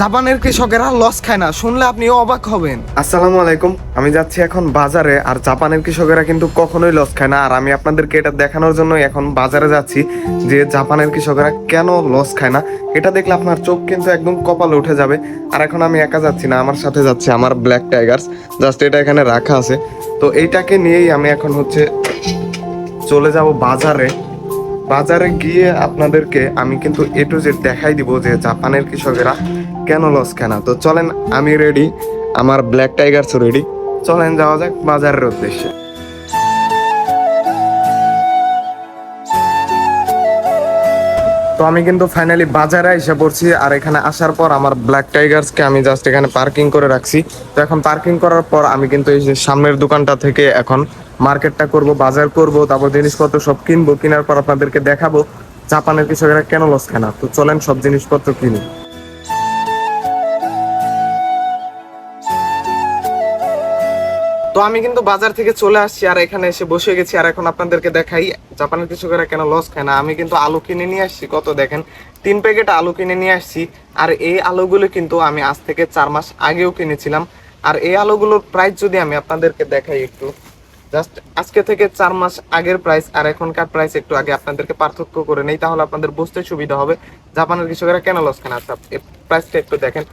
জাপানের কৃষকেরা লস খায় না। শুনলে আপনিও অবাক হবেন। আসসালামু আলাইকুম। আমি যাচ্ছি এখন বাজারে, আর জাপানের কৃষকেরা কিন্তু কখনোই লস খায় না। আর আমি আপনাদেরকে এটা দেখানোর জন্য এখন বাজারে যাচ্ছি যে জাপানের কৃষকেরা কেন লস খায় না। এটা দেখলে আপনার চোখ কিন্তু একদম কপালে উঠে যাবে। আর এখন আমি একা যাচ্ছি না, আমার সাথে যাচ্ছে আমার ব্ল্যাক টাইগার্স জাস্ট এটা এখানে রাখা আছে। তো এইটাকে নিয়েই আমি এখন হচ্ছে চলে যাব বাজারে। বাজারে গিয়ে আপনাদেরকে আমি কিন্তু এ টু দেখাই দিব যে জাপানের কৃষকেরা কেন লস খায় না? তো চলেন, আমি রেডি আমার ব্ল্যাক টাইগার্সও রেডি চলেন, যাওয়া যাক বাজারের উদ্দেশ্যে। তো আমি কিন্তু ফাইনালি বাজারে এসে পড়ছি, আর এখানে আসার পর আমার ব্ল্যাক টাইগার্সকে আমি জাস্ট এখানে পার্কিং করে রাখছি। তো এখন পার্কিং করার পর আমি কিন্তু এই সামনের দোকানটা থেকে এখন মার্কেটটা করব, বাজার করব, তারপর জিনিসপত্র সব কিনবো, কেনার পর আপনাদেরকে দেখাবো। জাপানের কৃষকেরা কেন লস খায় না? তো চলেন, সব জিনিসপত্র কিনি। তো আমি কিন্তু বাজার থেকে চলে আসছি আর এখানে এসে বসে গেছি আর এখন আপনাদেরকে দেখাই, জাপানের কৃষকেরা কেন লস খায় না। আমি কিন্তু আলু কিনে নিয়ে আসছি, কত দেখেন, তিন প্যাকেট আলু কিনে নিয়ে আসছি। আর এই আলুগুলো কিন্তু আমি আজ থেকে চার মাস আগেও কিনেছিলাম। আর এই আলুগুলোর প্রাইস যদি আমি আপনাদেরকে দেখাই একটু জাস্ট আজকে থেকে চার মাস আগের প্রাইস আর এখনকার প্রাইস একটু আগে আপনাদেরকে পার্থক্য করে নেই, তাহলে আপনাদের বুঝতে সুবিধা হবে। জাপানের কৃষকেরা কেন লস খান আচ্ছা প্রাইসটা একটু দেখেন।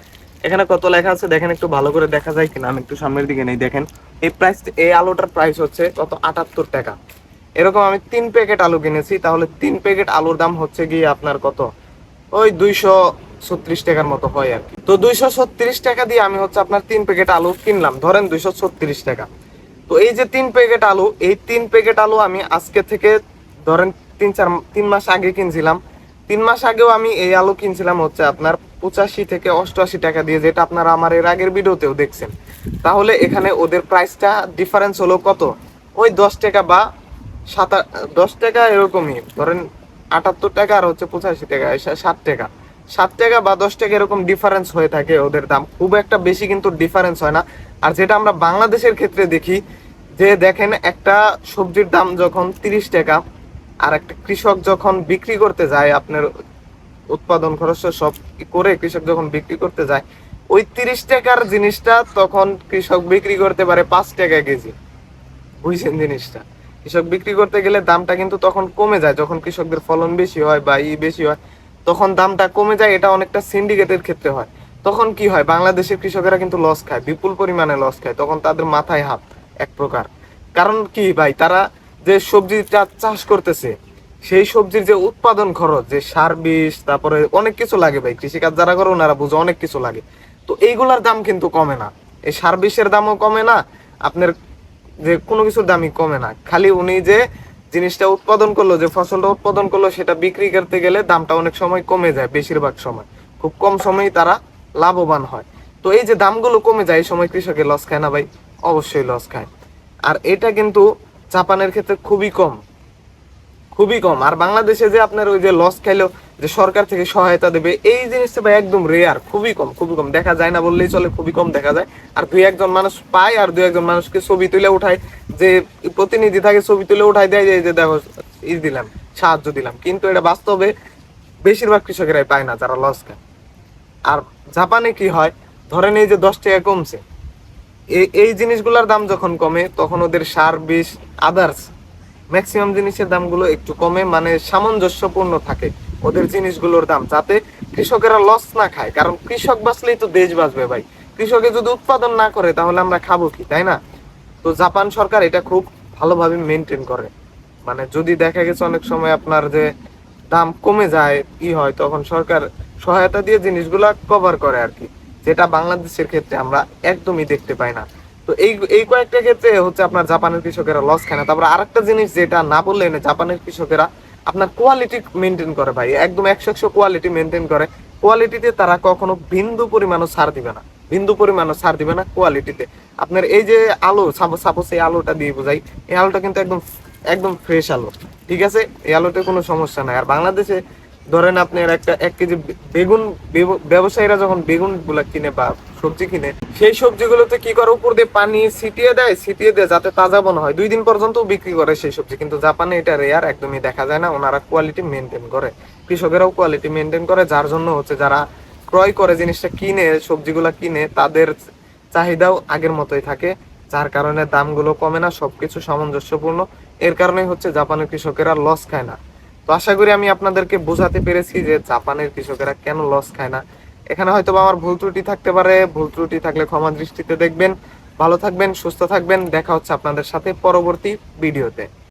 এখানে কত লেখা আছে দেখেন, একটু ভালো করে দেখা যায় কিনা, আমি একটু সামনের দিকে নেই, দেখেন। এই প্রাইস এই আলুটার প্রাইস হচ্ছে কত? আটাত্তর টাকা। এরকম আমি তিন প্যাকেট আলু কিনেছি, তাহলে তিন প্যাকেট আলুর দাম হচ্ছে গিয়ে আপনার কত? ওই দুইশো ছত্রিশ টাকার মতো হয় আর কি। তো দুইশো ছত্রিশ টাকা দিয়ে আমি হচ্ছে আপনার তিন প্যাকেট আলু কিনলাম, ধরেন দুইশো ছত্রিশ টাকা। তো এই যে তিন প্যাকেট আলু, এই তিন প্যাকেট আলু আমি আজকে থেকে, ধরেন তিন চার, তিন মাস আগে কিনছিলাম। তিন মাস আগেও আমি এই আলু কিনছিলাম হচ্ছে আপনার পঁচাশি থেকে অষ্টআশি টাকা দিয়ে, যেটা আপনারা আমার এর আগের ভিডিওতেও দেখছেন। তাহলে এখানে ওদের প্রাইসটা ডিফারেন্স হলো কত? ওই দশ টাকা বা সাতা দশ টাকা এরকমই। ধরেন আটাত্তর টাকা আর হচ্ছে পঁচাশি টাকা ষাট টাকা। সাত টাকা বা দশ টাকা এরকম ডিফারেন্স হয়ে থাকে ওদের দাম। খুব একটা বেশি কিন্তু ডিফারেন্স হয় না। আর যেটা আমরা বাংলাদেশের ক্ষেত্রে দেখি, যে দেখেন একটা সবজির দাম যখন তিরিশ টাকা, আর একটা কৃষক যখন বিক্রি করতে যায় আপনার উৎপাদন খরচ সব করে কৃষক যখন বিক্রি করতে যায়, ওই তিরিশ টাকার জিনিসটা তখন কৃষক বিক্রি করতে পারে পাঁচ টাকা কেজি। বুঝছেন জিনিসটা? কৃষক বিক্রি করতে গেলে দামটা কিন্তু তখন কমে যায়। যখন কৃষকদের ফলন বেশি হয় বা ই বেশি হয়, তখন দামটা কমে যায়। এটা অনেকটা সিন্ডিকেটের ক্ষেত্রে হয়। তখন কি হয়? বাংলাদেশের কৃষকেরা কিন্তু লস খায়, বিপুল পরিমাণে লস খায়। তখন তাদের মাথায় হাত এক প্রকার। কারণ কি ভাই? তারা যে সবজিটা চাষ করতেছে সেই সবজির যে উৎপাদন খরচ, যে সার বিষ, তারপরে অনেক কিছু লাগে ভাই। কৃষিকাজ যারা করে ওনারা বুঝে অনেক কিছু লাগে। তো এইগুলার দাম কিন্তু কমে না। এই সার বিষের দামও কমে না, আপনার যে কোনো কিছুর দামই কমে না। খালি উনি যে জিনিসটা উৎপাদন করল, যে ফসলটা উৎপাদন করল, সেটা বিক্রি করতে গেলে দামটা অনেক সময় কমে যায়, বেশিরভাগ সময়। খুব কম সময়ই তারা লাভবান হয়। তো এই যে দামগুলো কমে যায়, এই সময় কৃষকের লস খায় না ভাই, অবশ্যই লস খায়। আর এটা কিন্তু জাপানের ক্ষেত্রে খুবই কম। খুবই কম। আর বাংলাদেশে যে আপনার ওই যে লস খাইলো যে সরকার থেকে সহায়তা দেবে, এই জিনিসটা ভাই একদম রেয়ার খুবই কম খুবই কম। দেখা যায় না বললেই চলে, খুবই কম দেখা যায়। আর দুই একজন মানুষ পায় আর দুই একজন মানুষকে ছবি তুলে উঠায়। যে প্রতিনিধি থাকে ছবি তুলে উঠায়, দেয় যে দেখো, ই দিলাম, সাহায্য দিলাম। কিন্তু এটা বাস্তবে বেশিরভাগ কৃষকেরাই পায় না যারা লস খায়। আর জাপানে কি হয়, ধরেন এই যে দশ টাকা কমছে এই জিনিসগুলোর দাম যখন কমে, তখন ওদের সার, বিষ আদার্স ম্যাক্সিমাম জিনিসের দামগুলো একটু কমে মানে সামঞ্জস্যপূর্ণ থাকে ওদের জিনিসগুলোর দাম, যাতে কৃষকেরা লস না খায়। কারণ কৃষক বাঁচলেই তো দেশ বাঁচবে ভাই। কৃষকে যদি উৎপাদন না করে, তাহলে আমরা খাব কি, তাই না? তো জাপান সরকার এটা খুব ভালোভাবে মেনটেন করে। মানে যদি দেখা গেছে অনেক সময় আপনার যে দাম কমে যায় কি হয়, তখন সরকার সহায়তা দিয়ে জিনিসগুলা কভার করে আর কি। যেটা বাংলাদেশের ক্ষেত্রে আমরা একদমই দেখতে পাই না। তো এই এই কয়েকটা ক্ষেত্রে হচ্ছে আপনার জাপানের কৃষকেরা লস খায় না। তারপর আরেকটা জিনিস যেটা না বললে না জাপানের কৃষকেরা আপনার কোয়ালিটি মেনটেন করে ভাই। একদম একশো একশো কোয়ালিটি মেনটেন করে। কোয়ালিটিতে তারা কখনো বিন্দু পরিমাণও ছাড় দিবে না। বিন্দু পরিমাণও ছাড় দিবে না কোয়ালিটিতে আপনার এই যে আলু সাপোজ এই আলুটা দিয়ে বোঝাই, এই আলুটা কিন্তু একদম একদম ফ্রেশ আলু, ঠিক আছে? এই আলুতে কোনো সমস্যা নাই। আর বাংলাদেশে ধরেন আপনার একটা এক কেজি বেগুন ব্যবসায়ীরা যখন বেগুনগুলা কিনে বা সবজি কিনে, সেই সবজিগুলোতে কি করে উপর দিয়ে পানি ছিটিয়ে দেয়? ছিটিয়ে দেয় যাতে তাজা মনে হয়। দুই দিন পর্যন্ত বিক্রি করে সেই সবজি। কিন্তু জাপানে এটা রেয়ার একদমই দেখা যায় না। ওনারা কোয়ালিটি মেনটেন করে। কৃষকেরাও কোয়ালিটি মেনটেন করে, যার জন্য হচ্ছে যারা ক্রয় করে জিনিসটা কিনে, সবজিগুলা কিনে, তাদের চাহিদাও আগের মতোই থাকে। যার কারণে দামগুলো কমে না, সবকিছু সামঞ্জস্যপূর্ণ। এর কারণেই হচ্ছে জাপানের কৃষকেরা লস খায় না। তো আশা করি আমি আপনাদেরকে বোঝাতে পেরেছি যে জাপানের কৃষকেরা কেন লস খায় না। এখানে হয়তো আমার ভুল ত্রুটি থাকতে পারে, ভুল ত্রুটি থাকলে ক্ষমা দৃষ্টিতে দেখবেন। ভালো থাকবেন, সুস্থ থাকবেন। দেখা হচ্ছে আপনাদের সাথে পরবর্তী ভিডিওতে।